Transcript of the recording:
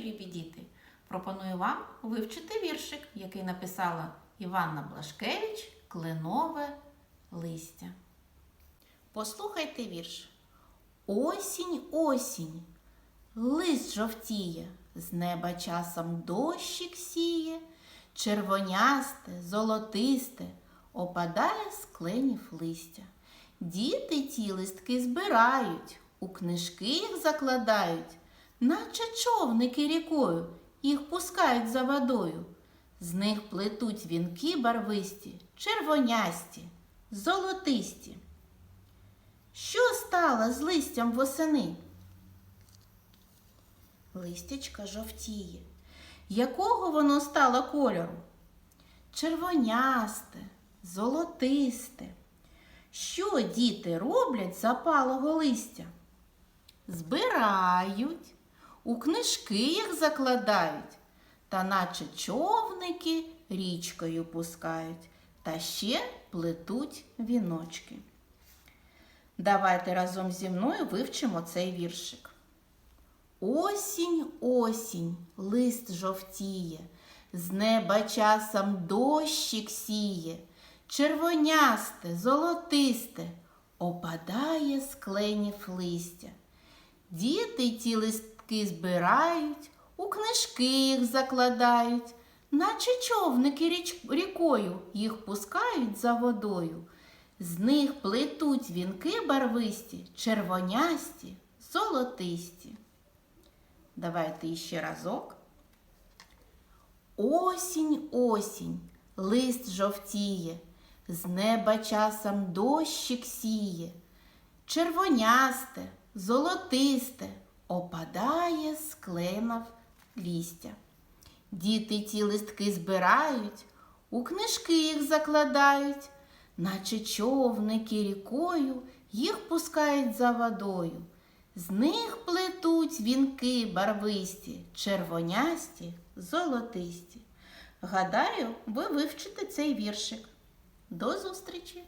любі діти, пропоную вам вивчити віршик, який написала Іванна Блашкевич Кленове листя. Послухайте вірш. Осінь, осінь, лист жовтіє, з неба часом дощик сіє, червонясте, золотисте, опадає з кленів листя. Діти ті листки збирають, у книжки їх закладають, наче човники рікою, їх пускають за водою. З них плетуть вінки барвисті, червонясті, золотисті. Що стало з листям восени? Листячка жовтіє. Якого воно стало кольору? Червонясте, золотисте. Що діти роблять запалого листя? Збирають, у книжки їх закладають, та наче човники річкою пускають, та ще плетуть віночки. Давайте разом зі мною вивчимо цей віршик. Осінь, осінь, лист жовтіє, з неба часом дощик сіє, червонясте, золотисте, опадає з кленів листя. Діти ті листки збирають, у книжки їх закладають, наче човники річ... рікою їх пускають за водою. З них плетуть вінки барвисті, червонясті, золотисті. Давайте іще разок. Осінь, осінь, лист жовтіє, з неба часом дощик сіє, червонясте, золотисте, опадає з кленов лістя. Діти ті листки збирають, у книжки їх закладають, наче човники рікою їх пускають за водою. З них плетуть вінки барвисті, червонясті, золотисті. Гадаю, ви вивчите цей віршик. До зустрічі!